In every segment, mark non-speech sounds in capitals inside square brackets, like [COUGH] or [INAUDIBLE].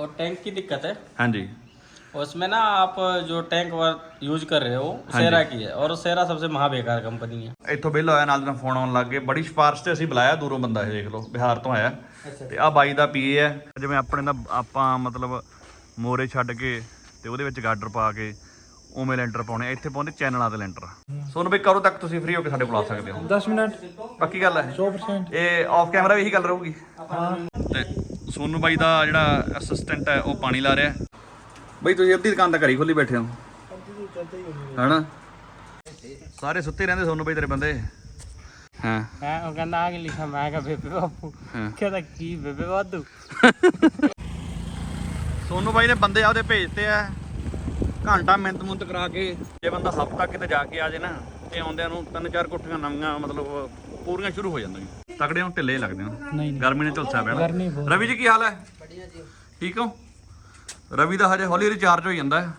और टैंक की दिक्कत है ਹਾਂਜੀ उसमें ना आप जो टैंक यूज कर रहे हो सेरा की है और सेरा सबसे महाबेकार कंपनी है ਇੱਥੋਂ ਬਿੱਲ ਹੋਇਆ ਨਾਲ ਦੀ ਨਾਲ ਫੋਨ ਆਉਣ ਲੱਗ ਗਏ ਬੜੀ ਸਿਫਾਰਿਸ਼ ਤੇ ਅਸੀਂ ਬੁਲਾਇਆ ਦੂਰੋਂ ਬੰਦਾ ਇਹ ਦੇਖ ਲਓ ਬਿਹਾਰ ਤੋਂ ਆਇਆ ਤੇ ਆ ਬਾਈ ਦਾ ਪੀਏ ਹੈ ਜਿਵੇਂ ਆਪਣੇ ਦਾ ਆਪਾਂ ਮਤਲਬ ਮੋਰੇ ਛੱਡ ਕੇ ਤੇ ਉਹਦੇ ਵਿੱਚ ਗਾਡਰ ਪਾ ਕੇ ਉਵੇਂ ਲੈਂਟਰ ਪਾਉਣੇ ਆ। ਇੱਥੇ ਪਾਉਂਦੇ ਚੈਨਲਾਂ ਤੇ ਲੈਂਟਰ ਸੋਨੂੰ ਬਈ ਕਦੋਂ ਤੱਕ ਤੁਸੀਂ ਫ੍ਰੀ ਹੋ ਕੇ ਸਾਡੇ ਕੋਲ ਆ ਸਕਦੇ ਹੋ 10 ਮਿੰਟ ਪੱਕੀ ਗੱਲ ਹੈ 100% ਇਹ ਆਫ ਕੈਮਰਾ ਵੀ ਇਹੀ ਗੱਲ ਰਹੂਗੀ ਹਾਂ ਤੇ ਸੋਨੂ ਬਾਈ ਦਾ ਜਿਹੜਾ ਅਸਿਸਟੈਂਟ ਹੈ ਉਹ ਪਾਣੀ ਲਾ ਰਿਹਾ ਬਈ ਤੁਸੀਂ ਅੱਧੀ ਦੁਕਾਨ ਤਾਂ ਘਰੀ ਖੋਲੀ ਬੈਠੇ ਹੋ। ਹਣਾ ਸਾਰੇ ਸੁੱਤੇ ਰਹਿੰਦੇ ਸੋਨੂ ਬਾਈ ਤੇਰੇ ਬੰਦੇ। ਹਾਂ। ਹਾਂ ਉਹ ਕਹਿੰਦਾ ਆ ਮੈਂ ਕਿਹਾ ਬੇਬੇ ਬਾਪੂ। ਕਹਿੰਦਾ ਕੀ ਬੇਬੇ ਵਾਦੂ ਸੋਨੂ ਬਾਈ ਨੇ ਬੰਦੇ ਆਪਦੇ ਭੇਜਤੇ ਆ ਘੰਟਾ ਮਿੰਟ ਮੁੰਤ ਕਰਾ ਕੇ ਜੇ ਬੰਦਾ ਹਫਤਾ ਕਿਤੇ ਜਾ ਕੇ ਆ ਜੇ ਨਾ ਤੇ ਆਉਂਦਿਆਂ ਨੂੰ ਤਿੰਨ ਚਾਰ ਕੋਠੀਆਂ ਨਵੀਆਂ ਮਤਲਬ ਪੂਰੀਆਂ ਸ਼ੁਰੂ ਹੋ ਜਾਂਦੀਆਂ। ਤਕੜੇ ਹੋ ਢਿੱਲੇ ਲੱਗਦੇ ਹੋ ਗਰਮੀ ਨੇ। ਗਰਮੀ ਬਹੁਤ ਰਵੀ ਜੀ ਕੀ ਹਾਲ ਹੈ? ਠੀਕ ਹੋ? ਰਵੀ ਦਾ ਹਜੇ ਹੌਲੀ ਹੌਲੀ ਚਾਰਜ ਹੋ ਜਾਂਦਾ ਹੈ।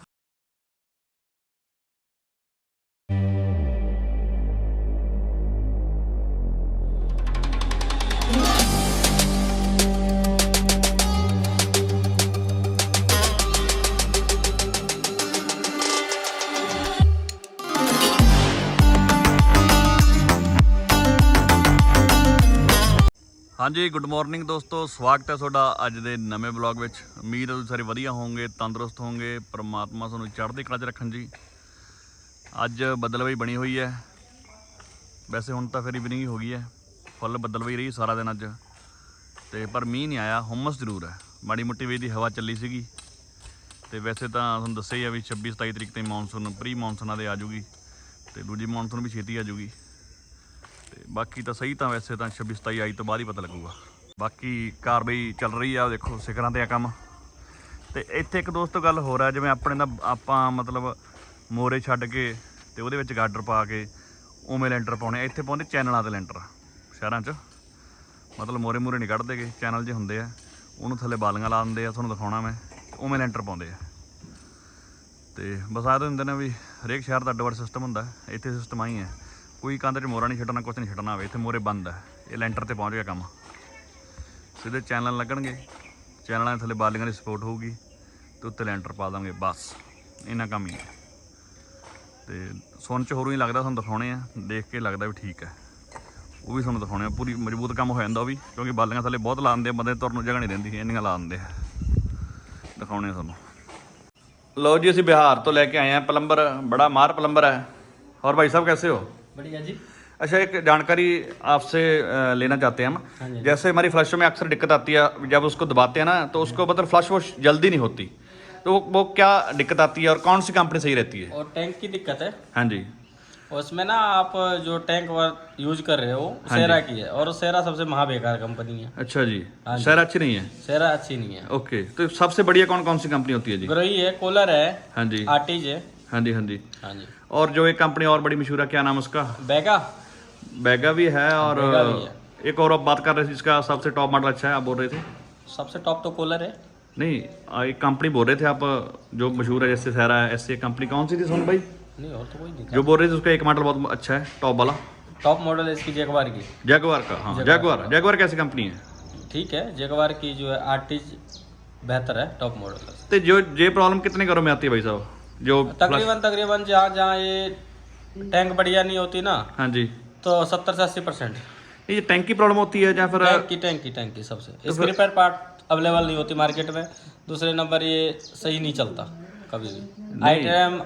ਹਾਂਜੀ ਗੁੱਡ ਮਾਰਨਿੰਗ ਦੋਸਤੋ, ਸਵਾਗਤ ਹੈ ਤੁਹਾਡਾ ਅੱਜ ਦੇ ਨਵੇਂ ਬਲੌਗ ਵਿੱਚ। ਉਮੀਦ ਹੈ ਤੁਸੀਂ ਸਾਰੇ ਵਧੀਆ ਹੋਵੋਗੇ, ਤੰਦਰੁਸਤ ਹੋਵੋਗੇ, ਪ੍ਰਮਾਤਮਾ ਤੁਹਾਨੂੰ ਚੜ੍ਹਦੀ ਕਲਾ 'ਚ ਰੱਖਣ ਜੀ। ਅੱਜ ਬੱਦਲਵਾਈ ਬਣੀ ਹੋਈ ਹੈ। ਵੈਸੇ ਹੁਣ ਤਾਂ ਫਿਰ ਇਵਨਿੰਗ ਹੀ ਹੋ ਗਈ ਹੈ। ਫੁੱਲ ਬੱਦਲਵਾਈ ਰਹੀ ਸਾਰਾ ਦਿਨ ਅੱਜ। ਤੇ ਪਰ ਮੀਂਹ ਨਹੀਂ ਆਇਆ, ਹੁਮਸ ਜ਼ਰੂਰ ਹੈ। ਮਾੜੀ ਮੋਟੀ ਵੇ ਦੀ ਹਵਾ ਚੱਲੀ ਸੀਗੀ। ਤੇ ਵੈਸੇ ਤਾਂ ਤੁਹਾਨੂੰ ਦੱਸਿਆ ਹੀ ਆ ਵੀ 26 27 ਤਰੀਕ ਤੇ ਮੌਨਸੂਨ ਪ੍ਰੀ ਮੌਨਸੂਨਾਂ ਦੇ ਆ ਜੂਗੀ। ਤੇ ਦੂਜੀ ਮੌਨਸੂਨ ਵੀ ਛੇਤੀ ਆ ਜੂਗੀ। ਬਾਕੀ ਤਾਂ ਸਹੀ ਤਾਂ ਵੈਸੇ ਤਾਂ 26 27 ਆਈ ਤੋਂ ਬਾਅਦ ਹੀ ਪਤਾ ਲੱਗੂਗਾ। ਬਾਕੀ ਕਾਰਵਾਈ ਚੱਲ ਰਹੀ ਆ, ਦੇਖੋ ਸਿਖਰਾਂ ਤੇ ਆ ਕੰਮ। ਤੇ ਇੱਥੇ ਇੱਕ ਦੋਸਤ ਗੱਲ ਹੋਰ ਆ ਜਿਵੇਂ ਆਪਣੇ ਦਾ ਆਪਾਂ ਮਤਲਬ ਮੋਰੇ ਛੱਡ ਕੇ ਤੇ ਉਹਦੇ ਵਿੱਚ ਗਾਡਰ ਪਾ ਕੇ ਉਵੇਂ ਲੈਂਟਰ ਪਾਉਣੇ ਇੱਥੇ ਪਾਉਂਦੇ ਚੈਨਲਾਂ ਤੇ ਲੈਂਟਰ, ਸ਼ਹਿਰਾਂ 'ਚ। ਮਤਲਬ ਮੋਰੇ ਮੂਰੇ ਨਹੀਂ ਕੱਢਦੇਗੇ ਚੈਨਲ ਜੇ ਹੁੰਦੇ ਆ। ਉਹਨੂੰ ਥੱਲੇ ਬਾਲੀਆਂ ਲਾ ਦਿੰਦੇ ਆ, ਤੁਹਾਨੂੰ ਦਿਖਾਉਣਾ ਮੈਂ। ਉਵੇਂ ਲੈਂਟਰ ਪਾਉਂਦੇ ਆ। ਤੇ ਬਸ ਆਹ ਤਾਂ ਹੁੰਦੇ ਨੇ ਵੀ ਹਰੇਕ ਸ਼ਹਿਰ ਦਾ ਅੱਡ ਅੱਡ ਸਿਸਟਮ ਹੁੰਦਾ, ਇੱਥੇ ਸਿਸਟਮ ਆਈ ਹੈ। ਕੋਈ ਕੰਧ 'ਚ ਮੋਰਾ ਨਹੀਂ ਛੱਡਣਾ ਕੁਝ ਨਹੀਂ ਛੱਡਣਾ ਹੋਵੇ, ਇੱਥੇ ਮੋਰੇ ਬੰਦ ਹੈ ਇਹ ਲੈਂਟਰ ਤੇ ਪਹੁੰਚ ਗਿਆ ਕੰਮ। ਸਿੱਧੇ ਚੈਨਲ ਲੱਗਣਗੇ। ਚੈਨਲਾਂ ਦੇ ਥੱਲੇ ਬਾਲੀਆਂ ਦੀ ਸਪੋਰਟ ਹੋਊਗੀ। ਤੇ ਉੱਤੇ ਲੈਂਟਰ ਪਾ ਦਾਂਗੇ, ਬਸ। ਇੰਨਾ ਕੰਮ ਹੀ ਹੈ ਤੇ ਸੁਣ ਚ ਹੋਰ ਹੀ ਲੱਗਦਾ, ਤੁਹਾਨੂੰ ਦਿਖਾਉਣੇ ਆ। ਦੇਖ ਕੇ ਲੱਗਦਾ ਵੀ ਠੀਕ ਹੈ ਉਹ ਵੀ ਤੁਹਾਨੂੰ ਦਿਖਾਉਣੇ ਆ। ਪੂਰੀ ਮਜ਼ਬੂਤ ਕੰਮ ਹੋ ਜਾਂਦਾ ਉਹ ਵੀ, ਕਿਉਂਕਿ ਬਾਲੀਆਂ ਥੱਲੇ ਬਹੁਤ ਲਾ ਦਿੰਦੇ ਆ, ਬੰਦੇ ਤੁਰਨ ਨੂੰ ਜਗ੍ਹਾ ਨਹੀਂ ਰਹਿੰਦੀ ਇੰਨੀਆਂ ਲਾ ਦਿੰਦੇ ਆ। ਦਿਖਾਉਣੇ ਆ ਤੁਹਾਨੂੰ। ਲੋ ਜੀ, ਅਸੀਂ ਬਿਹਾਰ ਤੋਂ ਲੈ ਕੇ ਆਏ ਆ। ਪਲੰਬਰ, ਬੜਾ ਮਾਰ ਪਲੰਬਰ ਹੈ ਔਰ ਭਾਈ ਸਾਹਿਬ, ਕੈਸੇ ਹੋ? बढ़िया जी। अच्छा एक जानकारी आपसे लेना चाहते हैं हम। जैसे हमारी फ्लश में अक्सर दिक्कत आती है जब उसको दबाते हैं ना तो उसको मतलब फ्लश वो जल्दी नहीं होती। तो वो, क्या दिक्कत आती है और कौन सी कंपनी सही रहती है? और टैंक की दिक्कत है। हाँ जी। उसमें ना आप जो टैंक यूज़ कर रहे हो हाँ सेरा की है। और सेरा सबसे महाबेकार कंपनी है। अच्छा जी। शहर अच्छी नहीं है? सेरा अच्छी नहीं है। ओके। तो सबसे बढ़िया कौन कौन सी कंपनी होती है जी? ग्रोही है कूलर है हाँ जी। आर्टिज है। हाँ जी हाँ जी। हाँ जी। और जो एक कंपनी और बड़ी मशहूर है क्या नाम उसका? बैगा। बैगा भी है और बैगा भी एक और आप बात कर रहे थे जिसका सबसे टॉप मॉडल अच्छा है आप बोल रहे थे? सबसे टॉप तो कूलर है। नहीं एक कंपनी बोल रहे थे आप जो मशहूर है जैसे सहरा है ऐसे कंपनी कौन सी थी सोन भाई? नहीं और तो कोई नहीं जो बोल रहे थे उसका एक मॉडल बहुत अच्छा है टॉप वाला। टॉप मॉडल है इसकी जगवार की। जैगवार का हाँ जैगवार जैगवार कैसी कंपनी है? ठीक है जैगवार की जो है आर्टिज बेहतर है टॉप मॉडल तो जो ये प्रॉब्लम कितने घरों में आती है भाई साहब? जो तकरीबन तकरीबन जहाँ जहाँ ये टैंक बढ़िया नहीं होती ना हाँ जी। तो सत्तर से अस्सी परसेंट। ये टैंक की प्रॉब्लम होती है या फिर टैंक की टैंक की टैंक की सबसे। इसके रिपेयर पार्ट अवेलेबल नहीं होती मार्केट में। दूसरे नंबर ये सही नहीं चलता कभी भी। टाइम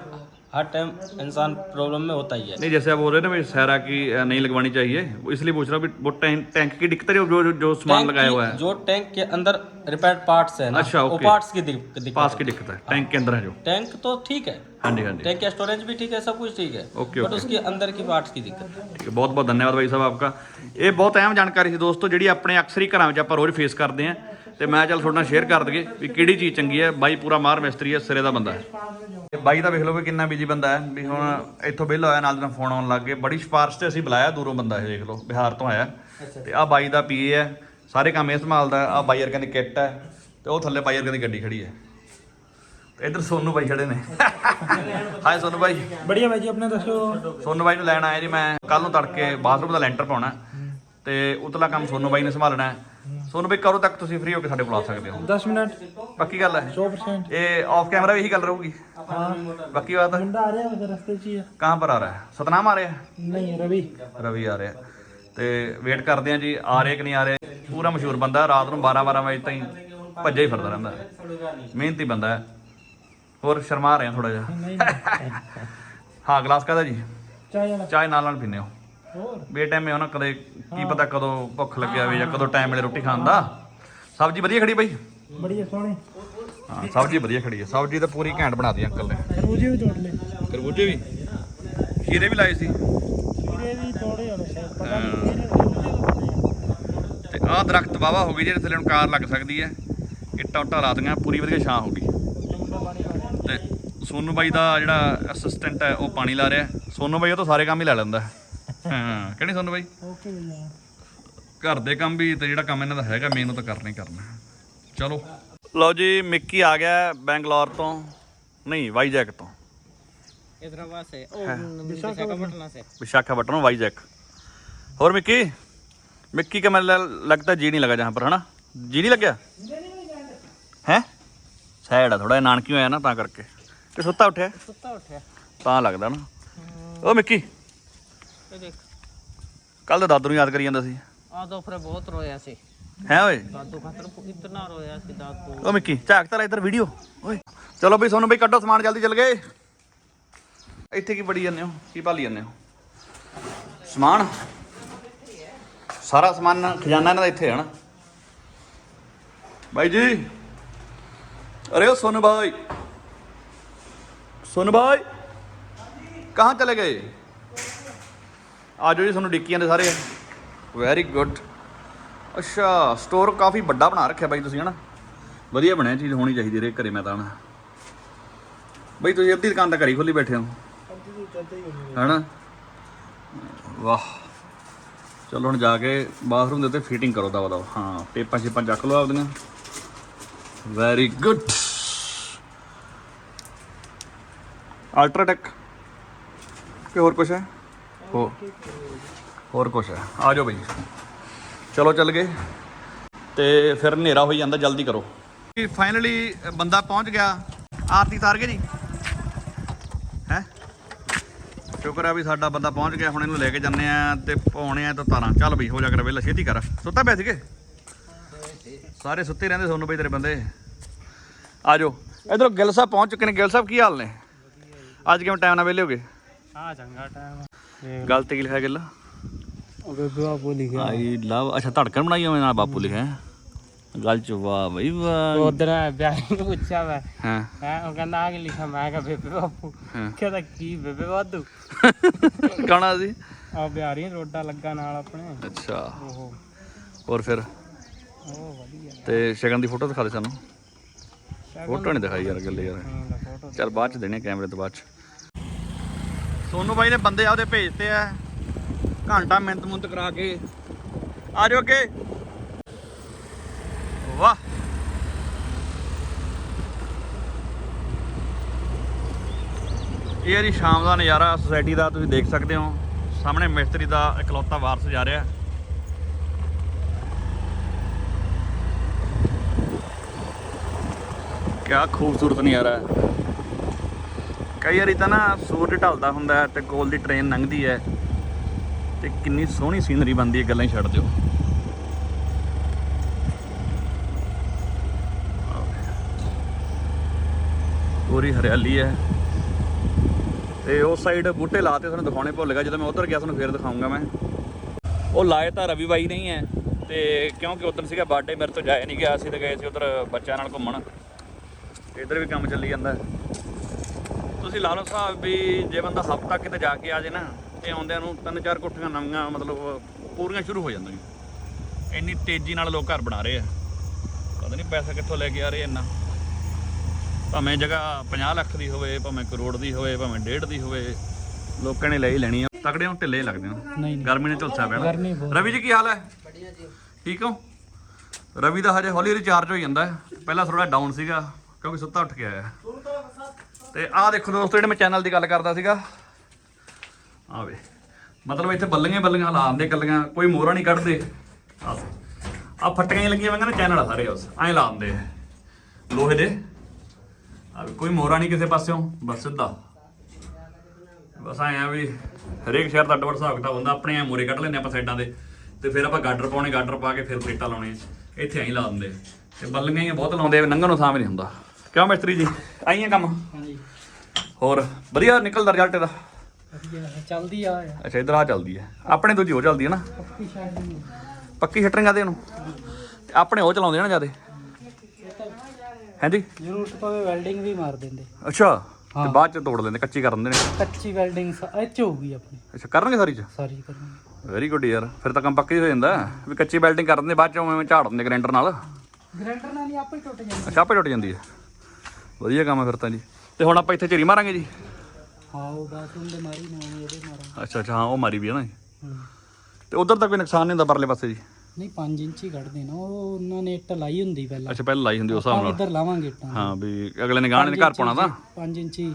हर टाइम इंसान प्रॉब्लम में होता ही है नहीं जैसे आप बोल रहे हैं ना भाई सहरा की अ, नहीं लगवानी चाहिए वो इसलिए पूछ रहा हूँ भी वो टैंक टैंक की दिक्कत है जो जो, जो सामान टैंक लगाया की- हुआ है जो टैंक के अंदर रिपेयर पार्ट्स है ना अच्छा, वो ओके। पार्ट्स की दिक- दिक्कत पास की दिक्कत है टैंक के अंदर है जो टैंक तो ठीक है हाँ जी हाँ जी टैंक का स्टोरेज भी ठीक है सब कुछ ठीक है ओके, बट ओके। उसके अंदर की पार्ट्स की दिक्कत है ਠੀਕ ਹੈ ਬਹੁਤ ਬਹੁਤ ਧੰਨਵਾਦ ਬਾਈ ਸਾਹਿਬ ਆਪਕਾ ਇਹ ਬਹੁਤ ਅਹਿਮ ਜਾਣਕਾਰੀ ਸੀ ਦੋਸਤੋ ਜਿਹੜੀ ਆਪਣੇ ਅਕਸਰ ਹੀ ਘਰਾਂ ਵਿੱਚ ਆਪਾਂ ਰੋਜ਼ ਫੇਸ ਕਰਦੇ ਆਂ ਤੇ ਮੈਂ ਚੱਲ ਤੁਹਾਡੇ ਨਾਲ ਸ਼ੇਅਰ ਕਰ ਦਈਏ ਵੀ ਕਿਹੜੀ ਚੀਜ਼ ਚੰਗੀ ਹੈ। ਬਾਈ ਪੂਰਾ ਮਾਰ ਮਿਸਤਰੀ ਹੈ ਸਿਰੇ ਦਾ ਬੰਦਾ ਹੈ। ਬਾਈ ਦਾ ਵੇਖ ਲਓ ਵੀ ਕਿੰਨਾ ਬਿਜ਼ੀ ਬੰਦਾ ਹੈ। ਵੀ ਹੁਣ ਇੱਥੋਂ ਬਿੱਲ ਹੋਇਆ ਨਾਲ ਦਾ ਫੋਨ ਆਉਣ ਲੱਗ ਗਏ ਬੜੀ ਸਿਫਾਰਿਸ਼ ਤੇ ਅਸੀਂ ਬੁਲਾਇਆ ਦੂਰੋਂ ਬੰਦਾ ਇਹ ਦੇਖ ਲਓ ਬਿਹਾਰ ਤੋਂ ਆਇਆ। ਤੇ ਆ ਬਾਈ ਦਾ ਪੀਏ ਹੈ ਸਾਰੇ ਕੰਮ ਇਹ ਸੰਭਾਲਦਾ ਆ ਬਾਈ ਵਰਗਾਂ ਦੀ ਕਿੱਟ ਹੈ ਤੇ ਉਹ ਥੱਲੇ ਬਾਈ ਵਰਗਾਂ ਦੀ ਗੱਡੀ ਖੜੀ ਹੈ। ਇਧਰ ਸੋਨੂ ਬਾਈ ਖੜੇ ਨੇ। [LAUGHS] ਹਾਏ ਸੋਨੂ ਬਾਈ। ਬੜੀਆ ਬਾਈ ਜੀ ਆਪਣੇ ਦੱਸੋ। ਸੋਨੂ ਬਾਈ ਨੂੰ ਲੈਣ ਆਇਆ ਜੀ ਮੈਂ। ਕੱਲ ਨੂੰ ਤੜਕੇ ਬਾਥਰੂਮ ਦਾ ਲੈਂਟਰ ਪਾਉਣਾ ਤੇ ਉਤਲਾ ਕੰਮ ਸੋਨੂ ਬਾਈ ਨੇ ਸੰਭਾਲਣਾ ਹੈ। ਤੁਹਾਨੂੰ ਬਈ ਕਦੋਂ ਤੱਕ ਤੁਸੀਂ ਫ੍ਰੀ ਹੋ ਕੇ ਸਾਡੇ ਕੋਲ ਆ ਸਕਦੇ ਹੋ? 10 ਮਿੰਟ। ਬਾਕੀ ਗੱਲ ਹੈ? 100% ਇਹ ਆਫ ਕੈਮਰਾ ਵੀ ਇਹੀ ਗੱਲ ਰਹੂਗੀ? ਬਾਕੀ ਬਾਤ ਹੈ? ਆ ਰਿਹਾ ਉਹਦੇ ਰਸਤੇ 'ਚ ਹੀ ਆ। ਕਹਾਂ ਪਰ ਆ ਰਿਹਾ? ਸਤਨਾਮ ਆ ਰਿਹਾ? ਨਹੀਂ ਰਵੀ। ਰਵੀ ਆ ਰਿਹਾ। ਤੇ ਵੇਟ ਕਰਦੇ ਆ ਜੀ ਆ ਰਿਹਾ ਕਿ ਨਹੀਂ ਆ ਰਿਹਾ? ਪੂਰਾ ਮਸ਼ਹੂਰ ਬੰਦਾ ਰਾਤ ਨੂੰ 12 12 ਵਜੇ ਤਾਈਂ ਭੱਜਿਆ ਹੀ ਫਿਰਦਾ ਰਹਿੰਦਾ। ਹੈ। ਮਿਹਨਤੀ ਬੰਦਾ ਹੈ। ਹੋਰ ਸ਼ਰਮਾ ਰਿਹਾ ਥੋੜਾ ਜਿਹਾ। ਹਾਂ ਗਲਾਸ ਕਾਹਦਾ ਜੀ? ਚਾਹ ਚਾਹ ਨਾਲ ਨਾਲ ਪੀਨੇ ਹੋ। ਹੋਰ? ਵੀ ਉਹਨਾਂ ਕਦੇ ਕੀ ਪਤਾ ਕਦੋਂ ਭੁੱਖ ਲੱਗਿਆ ਹੋਵੇ ਜਾਂ ਕਦੋਂ ਟਾਈਮ ਮਿਲੇ ਰੋਟੀ ਖਾਣ ਦਾ। ਸਬਜ਼ੀ ਵਧੀਆ ਖੜੀ ਬਾਈ? ਬੜੀ ਸੋਹਣੀ। ਹਾਂ ਸਬਜ਼ੀ ਵਧੀਆ ਖੜੀ ਹੈ। ਸਬਜ਼ੀ ਤਾਂ ਪੂਰੀ ਘੈਂਟ ਬਣਾ ਦੀ ਅੰਕਲ ਨੇ। ਕਰੂਜੇ ਵੀ ਤੋੜ ਲੈ ਕਰਬੂਜੇ ਵੀ? ਖੀਰੇ ਵੀ ਲਾਏ ਸੀ? ਖੀਰੇ ਵੀ ਤੋੜੇ ਹੋਣੇ ਸ਼ਾਇਦ ਤੇ ਆਹ ਦਰਖਤ ਵਾਵਾ ਹੋ ਗਈ ਜਿਹੜੇ ਥੱਲੇ ਨੂੰ ਕਾਰ ਲੱਗ ਸਕਦੀ ਹੈ। ਇੱਟਾਂ ਉੱਟਾਂ ਲਾ ਲਾਤੀਆਂ ਪੂਰੀ ਵਧੀਆ ਛਾਂ ਹੋ ਗਈ। ਤੇ ਸੋਨੂ ਬਾਈ ਦਾ ਜਿਹੜਾ ਅਸਿਸਟੈਂਟ ਹੈ ਉਹ ਪਾਣੀ ਲਾ ਰਿਹਾ। ਸੋਨੂ ਬਾਈ ਉਹ ਤਾਂ ਸਾਰੇ ਕੰਮ ਹੀ ਲੈ ਲੈਂਦਾ ਹੈ। ਹਾਂ ਕਿਹੜੀ ਸੋਨੂ ਬਾਈ ओके भैया ਘਰ ਦੇ ਕੰਮ ਵੀ ਤੇ ਜਿਹੜਾ ਕੰਮ ਇਹਨਾਂ ਦਾ ਹੈਗਾ ਮੇਨ ਉਹ ਤਾਂ ਕਰਨਾ ਹੀ ਕਰਨਾ ਹੈ। ਚਲੋ ਲਓ ਜੀ ਮਿੱਕੀ ਆ ਗਿਆ ਬੈਂਗਲੌਰ ਤੋਂ ਨਹੀਂ ਵਾਈਜੈਕ ਤੋਂ हैदराबाद से ओ विशाखापट्टनम से विशाखापट्टनम वाइजैक और मिक्की मिक्की का मेरे लगता है जी नहीं लगा जहाँ पर है ना जी नहीं लग गया है ਸੈਡ ਆ ਥੋੜਾ ਨਾਨਕੀ ਹੋਇਆ ਨਾ ਤਾਂ ਕਰਕੇ ਤੇ ਸੁੱਤਾ ਉੱਠਿਆ सुत्ता उठा ਤਾਂ ਲੱਗਦਾ ਨਾ ਓ ਮਿੱਕੀ ਕੱਲ ਤਾਂ ਦਾਦੂ ਨੂੰ ਯਾਦ ਕਰੀ ਜਾਂਦਾ ਸੀ। ਆ ਤਾਂ ਫਿਰ ਬਹੁਤ ਰੋਇਆ ਸੀ। ਹੈ ਓਏ? ਦਾਦੂ ਖਾਤਰ ਕਿੰਨਾ ਰੋਇਆ ਸੀ ਦਾਦੂ। ਓ ਮਿੱਕੀ ਝਾਕ ਤਾਂ ਇੱਧਰ ਵੀਡੀਓ ਓਏ ਚਲੋ ਬਈ ਸੋਨੂੰ ਬਈ ਕੱਢੋ ਸਮਾਨ ਜਲਦੀ ਚੱਲ ਗਏ। ਸਮਾਨ? ਸਾਰਾ ਸਮਾਨ ਖਜ਼ਾਨਾ ਇਹਨਾਂ ਦਾ ਇੱਥੇ ਹੈ ਨਾ। ਬਾਈ ਜੀ। ਅਰੇ ਉਹ ਸੋਨੂ ਭਾਈ ਸੋਨੂ ਭਾਈ ਕਹਾਂ ਚਲੇ ਗਏ? ਆਜੋ ਜੀ, ਤੁਹਾਨੂੰ ਡਿੱਕੀਆਂ ਦੇ ਸਾਰੇ। ਵੈਰੀ ਗੁੱਡ ਅੱਛਾ ਸਟੋਰ ਕਾਫੀ ਵੱਡਾ ਬਣਾ ਰੱਖਿਆ ਬਾਈ ਤੁਸੀਂ, ਹਨਾ? ਵਧੀਆ ਬਣਿਆ ਚੀਜ਼ ਹੋਣੀ ਚਾਹੀਦੀ ਰੇ ਘਰੇ ਮੈਂ ਤਾਂ, ਹਨਾ? ਬਾਈ ਤੁਸੀਂ ਅੱਧੀ ਦੁਕਾਨ ਤਾਂ ਘਰੀ ਖੋਲੀ ਬੈਠੇ ਹੋ। ਹਨਾ? ਵਾਹ। ਚਲੋ ਹੁਣ ਜਾ ਕੇ ਬਾਥਰੂਮ ਦੇ ਉੱਤੇ ਫਿਟਿੰਗ ਕਰੋ ਦਾ ਦਵਾ। ਹਾਂ, ਪੇਪਾਂ ਛੇਪਾਂ ਚੱਕ ਲਓ ਆਪਦੀਆਂ। ਵੈਰੀ ਗੁੱਡ ਅਲਟਰਾਟੈਕ ਕਿ ਹੋਰ ਕੁਛ ਹੈ? ਹੋਰ ਕੁਛ ਹੈ। ਆ ਜਾਓ ਬਈ। ਚਲੋ ਚੱਲ ਗਏ। ਤੇ ਫਿਰ ਹਨੇਰਾ ਹੋਈ ਜਾਂਦਾ ਜਲਦੀ ਕਰੋ। ਫਾਈਨਲੀ ਬੰਦਾ ਪਹੁੰਚ ਗਿਆ। ਆਰਤੀ ਤਾਰ ਗਏ ਜੀ। ਹੈ? ਸ਼ੁਕਰ ਆ ਵੀ ਸਾਡਾ ਬੰਦਾ ਪਹੁੰਚ ਗਿਆ। ਹੁਣ ਇਹਨੂੰ ਲੈ ਕੇ ਜੰਨੇ ਆ ਤੇ ਪਾਉਣੇ ਆ ਤਾਂ ਤਾਰਾਂ। ਚੱਲ ਬਈ ਹੋ ਜਾ ਕਰ ਵੇਲਾ ਛੇਤੀ ਕਰ। ਸੁੱਤਾ ਪੈ ਸੀਗੇ? ਸਾਰੇ ਸੁੱਤੇ ਰਹਿੰਦੇ ਸੋਨੂੰ ਬਈ ਤੇਰੇ ਬੰਦੇ। ਆ ਜਾਓ। ਇਧਰੋਂ ਗਿੱਲ ਸਾਹਿਬ ਪਹੁੰਚ ਚੁੱਕੇ ਨੇ। ਗਿੱਲ ਸਾਹਿਬ ਕੀ ਹਾਲ ਨੇ? ਅੱਜ ਕਿਵੇਂ ਟਾਈਮ ਨਾਲ ਵਿਹਲੇ ਹੋਗੇ? ਆ ਚੰਗਾ ਟਾਈਮ ਗਲਤ ਕੀ ਲਿਖਿਆ ਗੱਲਾ? ਅਬੇ ਬਾਪੂ ਲਿਖਿਆ। ਆਈ ਲਵ ਅੱਛਾ ਧੜਕਣ ਬਣਾਈ ਹੋਵੇ ਨਾਲ ਬਾਪੂ ਲਿਖਿਆ। ਗੱਲ ਚ ਵਾਹ ਬਈ ਵਾਹ। ਉਧਰ ਬਿਆਹ ਨੂੰ ਪੁੱਛਿਆ ਮੈਂ। ਹਾਂ। ਹੈ ਉਹ ਕਹਿੰਦਾ ਆ ਕੇ ਲਿਖਿਆ? ਮੈਂ ਕਿਹਾ ਬੇਬੇ ਬਾਪੂ। ਕਹਿੰਦਾ ਕੀ ਬੇਬੇ ਵਾਧੂ? ਕਹਣਾ ਸੀ ਆ ਬਿਹਾਰੀ ਰੋਡਾ ਲੱਗਾ ਨਾਲ ਆਪਣੇ। ਅੱਛਾ। ਓਹੋ। ਹੋਰ ਫਿਰ? ਤੇ ਸ਼ਗਨ ਦੀ ਫੋਟੋ ਦਿਖਾ ਦੇ ਸਾਨੂੰ। ਫੋਟੋ ਨਹੀਂ ਦਿਖਾਈ ਯਾਰ ਗੱਲੇ ਯਾਰ। ਚੱਲ ਬਾਅਦ ਚ ਦੇਣੇ ਕੈਮਰੇ ਤੋਂ ਬਾਅਦ ਚ। ਸੋਨੂ ਬਾਈ ਨੇ ਬੰਦੇ ਆਪਦੇ ਭੇਜਤੇ ਆ। ਘੰਟਾ ਮਿੰਟ ਮੁੰਤ ਕਰਾ ਕੇ। ਆ ਜਾਓ ਅੱਗੇ। ਵਾਹ। ਇਹ ਜੀ ਸ਼ਾਮ ਦਾ ਨਜ਼ਾਰਾ ਸੁਸਾਇਟੀ ਦਾ ਤੁਸੀਂ ਦੇਖ ਸਕਦੇ ਹੋ। ਸਾਹਮਣੇ ਮਿਸਤਰੀ ਦਾ ਇਕਲੌਤਾ ਵਾਰਸ ਜਾ ਰਿਹਾ। ਕਿਆ ਖੂਬਸੂਰਤ ਨਜ਼ਾਰਾ ਹੈ। ਕਈ ਵਾਰੀ ਤਾਂ ਨਾ ਸੂਰਜ ਢਲਦਾ ਹੁੰਦਾ ਹੈ ਤੇ ਕੋਲ ਦੀ ਟ੍ਰੇਨ ਲੰਘਦੀ ਹੈ ਤੇ ਕਿੰਨੀ ਸੋਹਣੀ ਸੀਨਰੀ ਬਣਦੀ ਹੈ ਗੱਲਾਂ ਹੀ ਛੱਡ ਦਿਓ। ਪੂਰੀ ਹਰਿਆਲੀ ਹੈ। ਤੇ ਉਸ ਸਾਈਡ ਬੂਟੇ ਲਾਤੇ ਤੁਹਾਨੂੰ ਦਿਖਾਉਣੇ ਭੁੱਲ ਗਿਆ, ਜਦੋਂ ਮੈਂ ਉਧਰ ਗਿਆ ਤੁਹਾਨੂੰ ਫੇਰ ਦਿਖਾਉਂਗਾ ਮੈਂ। ਉਹ ਲਾਏ ਤਾਂ ਰਵੀ ਬਾਈ ਨਹੀਂ ਹੈ ਤੇ ਕਿਉਂਕਿ ਉਧਰ ਸੀਗਾ ਬਰਥਡੇ ਮੇਰੇ ਤੋਂ ਜਾਇਆ ਨਹੀਂ ਗਿਆ, ਅਸੀਂ ਤਾਂ ਗਏ ਸੀ ਉਧਰ ਬੱਚਿਆਂ ਨਾਲ ਘੁੰਮਣ। ਇੱਧਰ ਵੀ ਕੰਮ ਚੱਲੀ ਜਾਂਦਾ। ਤੁਸੀਂ ਲਾ ਲਓ ਹਿਸਾਬ ਵੀ ਜੇ ਬੰਦਾ ਹਫ਼ਤਾ ਕਿਤੇ ਜਾ ਕੇ ਆ ਜੇ ਨਾ ਤੇ ਆਉਂਦਿਆਂ ਨੂੰ ਤਿੰਨ ਚਾਰ ਕੋਠੀਆਂ ਨਵੀਆਂ ਮਤਲਬ ਪੂਰੀਆਂ ਸ਼ੁਰੂ ਹੋ ਜਾਂਦੀਆਂ। ਇੰਨੀ ਤੇਜ਼ੀ ਨਾਲ ਲੋਕ ਘਰ ਬਣਾ ਰਹੇ ਆ। ਪਤਾ ਨਹੀਂ ਪੈਸਾ ਕਿੱਥੋਂ ਲੈ ਕੇ ਆ ਰਹੇ ਇੰਨਾ। ਭਾਵੇਂ ਜਗ੍ਹਾ 50 ਲੱਖ ਦੀ ਹੋਵੇ ਭਾਵੇਂ ਕਰੋੜ ਦੀ ਹੋਵੇ ਭਾਵੇਂ ਡੇਢ ਦੀ ਹੋਵੇ ਲੋਕਾਂ ਨੇ ਲੈ ਹੀ ਲੈਣੀ ਆ। ਤਕੜੇ ਹੋ ਢਿੱਲੇ ਲੱਗਦੇ ਹੋ ਗਰਮੀ ਨੇ। ਗਰਮੀ ਬਹੁਤ। ਰਵੀ ਜੀ ਕੀ ਹਾਲ ਹੈ? ਠੀਕ ਹੋ? ਰਵੀ ਦਾ ਹਜੇ ਹੌਲੀ ਹੌਲੀ ਚਾਰਜ ਹੋ ਜਾਂਦਾ। ਪਹਿਲਾਂ ਥੋੜਾ ਡਾਊਨ ਸੀਗਾ ਕਿਉਂਕਿ ਸੁੱਤਾ ਉੱਠ ਕੇ ਆਇਆ। ਤੇ ਆਹ ਦੇਖੋ ਦੋਸਤੋ, ਜਿਹੜੇ ਮੈਂ ਚੈਨਲ ਦੀ ਗੱਲ ਕਰਦਾ ਸੀਗਾ। ਆਵੇ ਮਤਲਬ ਇੱਥੇ ਬੱਲੀਆਂ ਬੱਲੀਆਂ ਲਾਉਂਦੇ ਕੱਲੀਆਂ ਕੋਈ ਮੋਹਰਾ ਨਹੀਂ ਕੱਢਦੇ। ਆਹ ਆ ਫੱਟੀਆਂ ਲੱਗੀਆਂ ਮੈਂ ਕਹਿੰਦਾ ਚੈਨਲ ਆ ਸਾਰੇ ਉਸ, ਐਂ ਲਾ ਦਿੰਦੇ ਲੋਹੇ ਦੇ। ਆ ਕੋਈ ਮੋਹਰਾ ਨਹੀਂ ਕਿਸੇ ਪਾਸਿਓਂ, ਬਸ ਸਿੱਧਾ। ਬਸ ਐਂ ਆ ਵੀ ਹਰੇਕ ਸ਼ਹਿਰ ਦਾ ਅੱਡ ਵੱਡ ਹਿਸਾਬ ਕਿਤਾਬ ਹੁੰਦਾ, ਆਪਣੇ ਐ ਮੋਰੇ ਕੱਢ ਲੈਂਦੇ ਆਪਾਂ ਸਾਈਡਾਂ ਦੇ। ਤੇ ਫਿਰ ਆਪਾਂ ਗਾਡਰ ਪਾਉਣੇ, ਗਾਡਰ ਪਾ ਕੇ ਫਿਰ ਪਲੇਟਾਂ ਲਾਉਣੇ ਇੱਥੇ ਐਂ ਲਾ ਦਿੰਦੇ ਤੇ ਬੱਲੀਆਂ ਹੀ ਬਹੁਤ ਲਾਉਂਦੇ ਆ, ਨੰਗਣ ਨੂੰ ਥਾਂ ਵੀ ਨਹੀਂ ਹੁੰਦਾ। ਕਿਉਂ ਮਿਸਤਰੀ ਜੀ? ਆਈਆਂ ਕੰਮ? ਹਾਂਜੀ। ਹੋਰ ਵਧੀਆ ਨਿਕਲਦਾ ਰਿਜ਼ਲਟ ਇਹਦਾ? ਵਧੀਆ ਚੱਲਦੀ ਆ। ਅੱਛਾ ਇਧਰ ਆ ਚੱਲਦੀ ਹੈ ਆਪਣੇ ਦੂਜੀ ਉਹ ਚੱਲਦੀ ਹੈ ਨਾ? ਪੱਕੀ ਪੱਕੀ ਸ਼ਟਰਿੰਗ ਆਦੇ ਇਹਨੂੰ? ਤੇ ਆਪਣੇ ਉਹ ਚਲਾਉਂਦੇ ਨਾ ਜਿਆਦੇ? ਹਾਂਜੀ? ਜ਼ਰੂਰਤ ਪਵੇ ਵੈਲਡਿੰਗ ਵੀ ਮਾਰ ਦਿੰਦੇ। ਅੱਛਾ ਤੇ ਬਾਅਦ ਚ ਤੋੜ ਲੈਂਦੇ ਕੱਚੀ ਕਰ ਦਿੰਦੇ ਨੇ। ਕੱਚੀ ਵੈਲਡਿੰਗ ਇੱਚ ਹੋਊਗੀ ਆਪਣੀ। ਅੱਛਾ ਕਰਨਗੇ ਸਾਰੀ ਚ? ਸਾਰੀ ਕਰਨੀ ਵੈਰੀ ਗੁੱਡ ਯਾਰ ਫਿਰ ਤਾਂ ਕੰਮ ਪੱਕਾ ਹੀ ਹੋ ਜਾਂਦਾ। ਵੀ ਕੱਚੀ ਵੈਲਡਿੰਗ ਕਰ ਦਿੰਦੇ ਬਾਅਦ ਚ ਉਵੇਂ ਝਾੜ ਦਿੰਦੇ ਗ੍ਰਾਈਂਡਰ ਨਾਲ। ਗ੍ਰੈਂਡਰ ਨਾਲ ਨਹੀਂ ਆਪੇ ਟੁੱਟ ਜਾਂਦੀ। ਅੱਛਾ ਆਪੇ ਟੁੱਟ ਜਾਂਦੀ ਹੈ ਵਧੀਆ ਕੰਮ ਹੈ ਫਿਰ ਤਾਂ ਜੀ। ਤੇ ਹੁਣ ਆਪਾਂ ਇੱਥੇ ਝਰੀ ਮਾਰਾਂਗੇ ਜੀ? ਹਾਂ ਉਹ ਬਾਥਰੂਮ ਦੇ ਮਾਰੀ ਨਾ ਇਹਦੇ ਮਾਰਾਂ। ਅੱਛਾ ਅੱਛਾ ਹਾਂ ਉਹ ਮਾਰੀ ਵੀ ਹੈ ਨਾ ਜੀ। ਹੂੰ। ਤੇ ਉਧਰ ਤਾਂ ਕੋਈ ਨੁਕਸਾਨ ਨਹੀਂ ਹੁੰਦਾ ਪਰਲੇ ਪਾਸੇ ਜੀ? ਨਹੀਂ 5 ਇੰਚ ਹੀ ਕੱਢਦੇ ਨਾ ਉਹ ਉਹਨਾਂ ਨੇ ਇੱਟ ਲਾਈ ਹੁੰਦੀ ਪਹਿਲਾਂ। ਅੱਛਾ ਪਹਿਲਾਂ ਲਾਈ ਹੁੰਦੀ ਉਸ ਹਿਸਾਬ ਆਪਾਂ ਨਾਲ। ਇੱਧਰ ਲਾਵਾਂਗੇ ਇੱਟਾਂ ਹਾਂ ਵੀ ਅਗਲੇ ਨੇ ਗਾਣ ਨੇ ਘਰ ਪਾਉਣਾ ਤਾਂ। 5 ਇੰਚੀ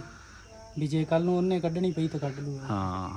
ਵੀ ਜੇ ਕੱਲ ਨੂੰ ਉਹਨੇ ਕੱਢਣੀ ਪਈ ਤਾਂ ਕੱਢ ਲੂਗਾ। ਹਾਂ।